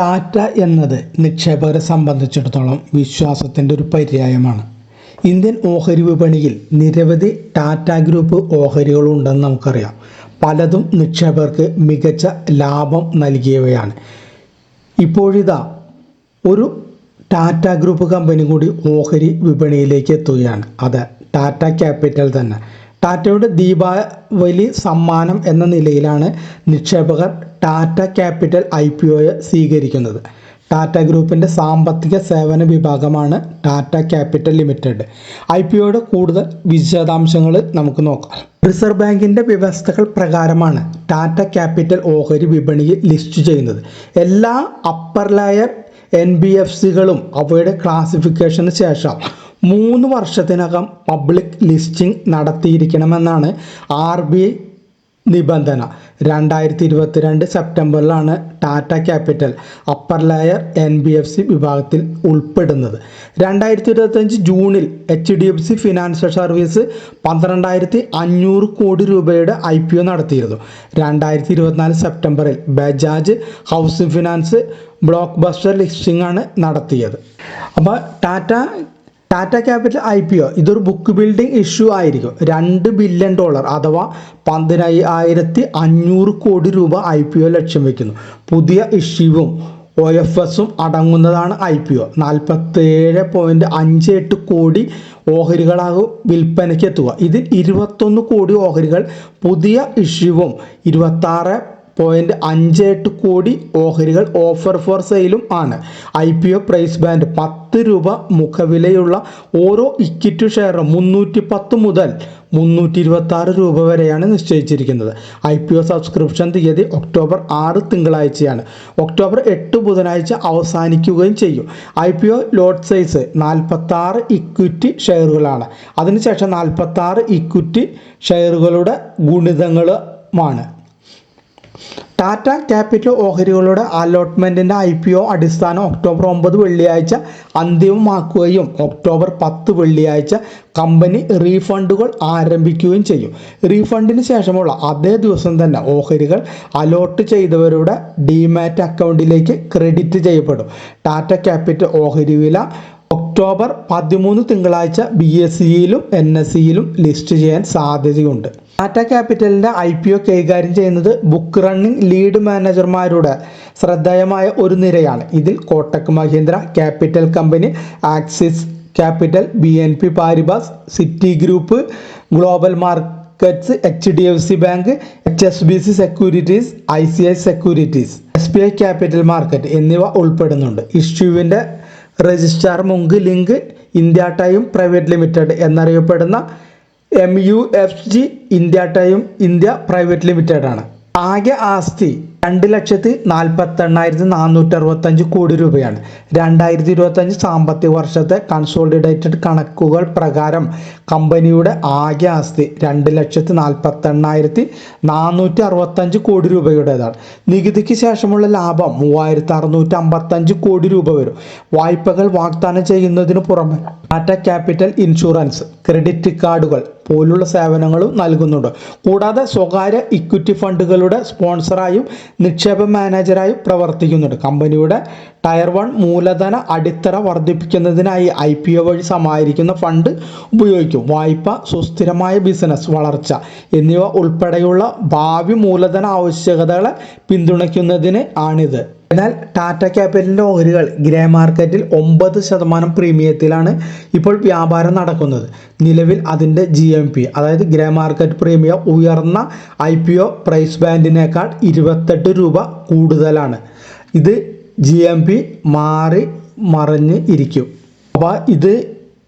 ടാറ്റ എന്നത് നിക്ഷേപകരെ സംബന്ധിച്ചിടത്തോളം വിശ്വാസത്തിന്റെ ഒരു പര്യായമാണ്. ഇന്ത്യൻ ഓഹരി വിപണിയിൽ നിരവധി ടാറ്റ ഗ്രൂപ്പ് ഓഹരികളുണ്ടെന്ന് നമുക്കറിയാം. പലതും നിക്ഷേപകർക്ക് മികച്ച ലാഭം നൽകിയവയാണ്. ഇപ്പോഴിതാ ഒരു ടാറ്റ ഗ്രൂപ്പ് കമ്പനി കൂടി ഓഹരി വിപണിയിലേക്ക് എത്തുകയാണ്. അത് ടാറ്റ ക്യാപിറ്റൽ തന്നെ. ടാറ്റയുടെ ദീപാവലി സമ്മാനം എന്ന നിലയിലാണ് നിക്ഷേപകർ ടാറ്റ ക്യാപിറ്റൽ ഐ പി ഒയെ സ്വീകരിക്കുന്നത്. ടാറ്റ ഗ്രൂപ്പിന്റെ സാമ്പത്തിക സേവന വിഭാഗമാണ് Tata Capital Limited. I P ഒയുടെ കൂടുതൽ വിശദാംശങ്ങൾ നമുക്ക് നോക്കാം. റിസർവ് ബാങ്കിന്റെ വ്യവസ്ഥകൾ പ്രകാരമാണ് ടാറ്റ ക്യാപിറ്റൽ ഓഹരി വിപണിയിൽ ലിസ്റ്റ് ചെയ്യുന്നത്. എല്ലാ upper layer N B F സികളും അവയുടെ ക്ലാസിഫിക്കേഷന് ശേഷം മൂന്ന് വർഷത്തിനകം പബ്ലിക് ലിസ്റ്റിംഗ് നടത്തിയിരിക്കണമെന്നാണ് ആർ ബി ഐ നിബന്ധന. രണ്ടായിരത്തി ഇരുപത്തിരണ്ട് സെപ്റ്റംബറിലാണ് Tata Capital upper layer N B F C വിഭാഗത്തിൽ ഉൾപ്പെടുന്നത്. രണ്ടായിരത്തി ഇരുപത്തഞ്ച് ജൂണിൽ H D F C financial service പന്ത്രണ്ടായിരത്തി അഞ്ഞൂറ് കോടി രൂപയുടെ ഐ പി ഒ നടത്തിയിരുന്നു. രണ്ടായിരത്തി ഇരുപത്തിനാല് സെപ്റ്റംബറിൽ Bajaj housing finance block buster listing ആണ് നടത്തിയത്. അപ്പോൾ Tata Tata Capital I P O ഇതൊരു ബുക്ക് ബിൽഡിംഗ് ഇഷ്യൂ ആയിരിക്കും. രണ്ട് ബില്യൺ ഡോളർ അഥവാ പതിനായിരത്തി അഞ്ഞൂറ് കോടി രൂപ ഐ പി ഒ ലക്ഷ്യം വയ്ക്കുന്നു പുതിയ ഇഷ്യൂവും ഒ എഫ് എസും അടങ്ങുന്നതാണ് ഐ പി ഒ നാൽപ്പത്തേഴ് പോയിന്റ് അഞ്ച് എട്ട് കോടി ഓഹരികളാകും വിൽപ്പനയ്ക്ക് എത്തുക ഇതിൽ ഇരുപത്തൊന്ന് കോടി ഓഹരികൾ പുതിയ ഇഷ്യൂവും ഇരുപത്താറ് പോയിന്റ് അഞ്ച് എട്ട് കോടി ഓഹരികൾ ഓഫർ ഫോർ സെയിലും ആണ്. I P O price band പത്ത് രൂപ മുഖവിലയുള്ള ഓരോ ഇക്വിറ്റി ഷെയറും മുന്നൂറ്റി പത്ത് മുതൽ മുന്നൂറ്റി ഇരുപത്തി ആറ് രൂപ വരെയാണ് നിശ്ചയിച്ചിരിക്കുന്നത്. ഐ പി ഒ സബ്സ്ക്രിപ്ഷൻ തീയതി ഒക്ടോബർ ആറ് തിങ്കളാഴ്ചയാണ്. ഒക്ടോബർ എട്ട് ബുധനാഴ്ച അവസാനിക്കുകയും ചെയ്യും. I P O lot size നാൽപ്പത്തി ആറ് ഇക്വിറ്റി ഷെയറുകളാണ് അതിനുശേഷം നാൽപ്പത്തി ആറ് ഇക്വിറ്റി ഷെയറുകളുടെ ഗുണിതങ്ങളുമാണ്. ടാറ്റ ക്യാപിറ്റൽ ഓഹരികളുടെ അലോട്ട്മെന്റിന്റെ ഐ പി ഒ അടിസ്ഥാനം ഒക്ടോബർ ഒമ്പത് വെള്ളിയാഴ്ച അന്തിമമാക്കുകയും ഒക്ടോബർ പത്ത് വെള്ളിയാഴ്ച കമ്പനി റീഫണ്ടുകൾ ആരംഭിക്കുകയും ചെയ്യും. റീഫണ്ടിന് ശേഷമുള്ള അതേ ദിവസം തന്നെ ഓഹരികൾ അലോട്ട് ചെയ്തവരുടെ ഡിമാറ്റ് അക്കൗണ്ടിലേക്ക് ക്രെഡിറ്റ് ചെയ്യപ്പെടും. ടാറ്റ ക്യാപിറ്റൽ ഓഹരി വില ഒക്ടോബർ പതിമൂന്ന് തിങ്കളാഴ്ച ബി എസ് സിയിലും എൻ എസ് സിയിലും ലിസ്റ്റ് ചെയ്യാൻ സാധ്യതയുണ്ട്. ടാറ്റ ക്യാപിറ്റലിന്റെ ഐ പി ഒ കൈകാര്യം ചെയ്യുന്നത് ബുക്ക് റണ്ണിംഗ് ലീഡ് മാനേജർമാരുടെ. ശ്രദ്ധേയമായ ഒരു നിരയാണ് ഇതിൽ Kotak Mahindra capital company Axis capital B N P Paribas Citi group global markets H D F C bank H S B C securities I C I securities S B I capital market എന്നിവ ഉൾപ്പെടുന്നുണ്ട്. ഇഷ്യൂവിന്റെ registrar മുങ്ക് Link India Time Private Limited എന്നറിയപ്പെടുന്ന M U F G India Time India Private Limited ആണ്. ആകെ ആസ്തി രണ്ട് ലക്ഷത്തി നാൽപ്പത്തി എണ്ണായിരത്തി നാനൂറ്റി അറുപത്തഞ്ച് കോടി രൂപയാണ്. രണ്ടായിരത്തി ഇരുപത്തഞ്ച് സാമ്പത്തിക വർഷത്തെ കൺസോളിഡേറ്റഡ് കണക്കുകൾ പ്രകാരം കമ്പനിയുടെ ആകെ ആസ്തി രണ്ട് ലക്ഷത്തി നാൽപ്പത്തി എണ്ണായിരത്തി നാനൂറ്റി അറുപത്തഞ്ച് കോടി രൂപയുടേതാണ്. നികുതിക്ക് ശേഷമുള്ള ലാഭം മൂവായിരത്തി അറുന്നൂറ്റി അമ്പത്തഞ്ച് കോടി രൂപ വരും. വായ്പകൾ വാഗ്ദാനം ചെയ്യുന്നതിന് പുറമെ ടാറ്റ ക്യാപിറ്റൽ ഇൻഷുറൻസ് ക്രെഡിറ്റ് കാർഡുകൾ പോലുള്ള സേവനങ്ങളും നൽകുന്നുണ്ട്. കൂടാതെ സ്വകാര്യ ഇക്വിറ്റി ഫണ്ടുകളുടെ സ്പോൺസറായും നിക്ഷേപ മാനേജറായി പ്രവർത്തിക്കുന്നുണ്ട്. കമ്പനിയുടെ ടയർ വൺ മൂലധന അടിത്തറ വർദ്ധിപ്പിക്കുന്നതിനായി ഐ പി ഒ വഴി സമാഹരിക്കുന്ന ഫണ്ട് ഉപയോഗിക്കും. വായ്പ സുസ്ഥിരമായ ബിസിനസ് വളർച്ച എന്നിവ ഉൾപ്പെടെയുള്ള ഭാവി മൂലധന ആവശ്യകതകളെ പിന്തുണയ്ക്കുന്നതിന് ആണിത്. എന്നാൽ ടാറ്റ ക്യാപിറ്റലിന്റെ ഓഹരികൾ ഗ്രേ മാർക്കറ്റിൽ ഒമ്പത് ശതമാനം പ്രീമിയത്തിലാണ് ഇപ്പോൾ വ്യാപാരം നടക്കുന്നത്. നിലവിൽ അതിന്റെ ജി എം പി അതായത് ഗ്രേ മാർക്കറ്റ് പ്രീമിയം ഉയർന്ന ഐ പി ഒ പ്രൈസ് ബാൻഡിനേക്കാൾ ഇരുപത്തെട്ട് രൂപ കൂടുതലാണ്. ഇത് ജി എം പി മാറി മറിഞ്ഞ് ഇരിക്കും. അപ്പോൾ ഇത്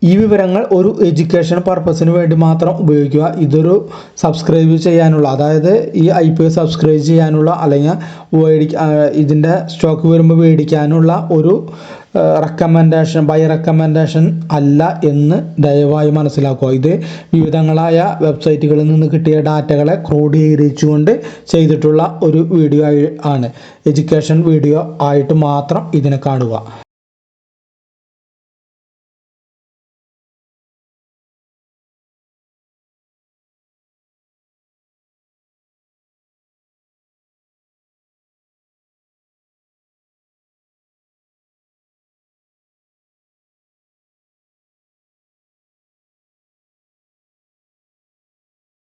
ഈ വിവരങ്ങൾ ഒരു എഡ്യൂക്കേഷൻ പർപ്പസിന് വേണ്ടി മാത്രം ഉപയോഗിക്കുക. ഇതൊരു സബ്സ്ക്രൈബ് ചെയ്യാനുള്ള അതായത് ഈ ഐ പി എസ് സബ്സ്ക്രൈബ് ചെയ്യാനുള്ള അല്ലെങ്കിൽ മേടിക്ക ഇതിന്റെ സ്റ്റോക്ക് വരുമ്പോൾ മേടിക്കാനുള്ള ഒരു റെക്കമെൻഡേഷൻ ബൈ റെക്കമെൻഡേഷൻ അല്ല എന്ന് ദയവായി മനസ്സിലാക്കുക. ഇത് വിവിധങ്ങളായ വെബ്സൈറ്റുകളിൽ നിന്ന് കിട്ടിയ ഡാറ്റകളെ ക്രോഡീകരിച്ചുകൊണ്ട് ചെയ്തിട്ടുള്ള ഒരു വീഡിയോ ആണ്. എഡ്യൂക്കേഷൻ വീഡിയോ ആയിട്ട് മാത്രം ഇതിനെ കാണുക.